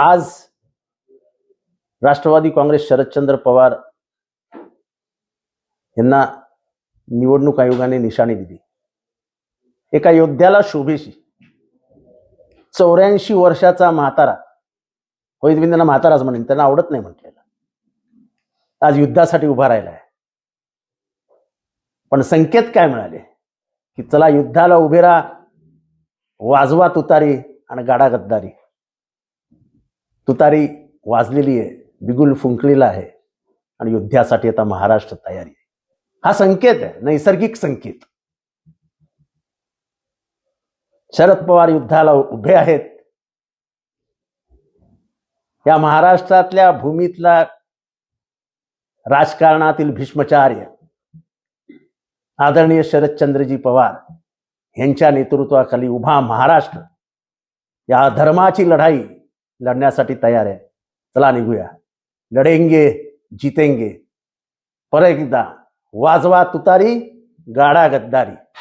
आज राष्ट्रवादी काँग्रेस शरदचंद्र पवार यांना निवडणूक आयोगाने निशाणी दिली. एका योद्ध्याला शोभेशी चौऱ्याऐंशी वर्षाचा म्हातारा होईल मी त्यांना म्हाताराच म्हणेन त्यांना आवडत नाही म्हटलेला. आज युद्धासाठी उभा राहिलाय. पण संकेत काय मिळाले? की चला युद्धाला उभे राहा वाजवा तुतारी आणि गाडा गद्दारी. तुतारी वाजलेली आहे बिगुल फुंकलेला आहे आणि युद्धासाठी आता महाराष्ट्र तयारी आहे. हा संकेत आहे नैसर्गिक संकेत. शरद पवार युद्धाला उभे आहेत. या महाराष्ट्रातल्या भूमीतला राजकारणातील भीष्मचार्य आदरणीय शरदचंद्रजी पवार यांच्या नेतृत्वाखाली उभा महाराष्ट्र. या धर्माची लढाई लढण्यासाठी तयार आहे. चला निघूया. लढेंगे जितेंगे. परत एकदा. वाजवा तुतारी गाडा गद्दारी.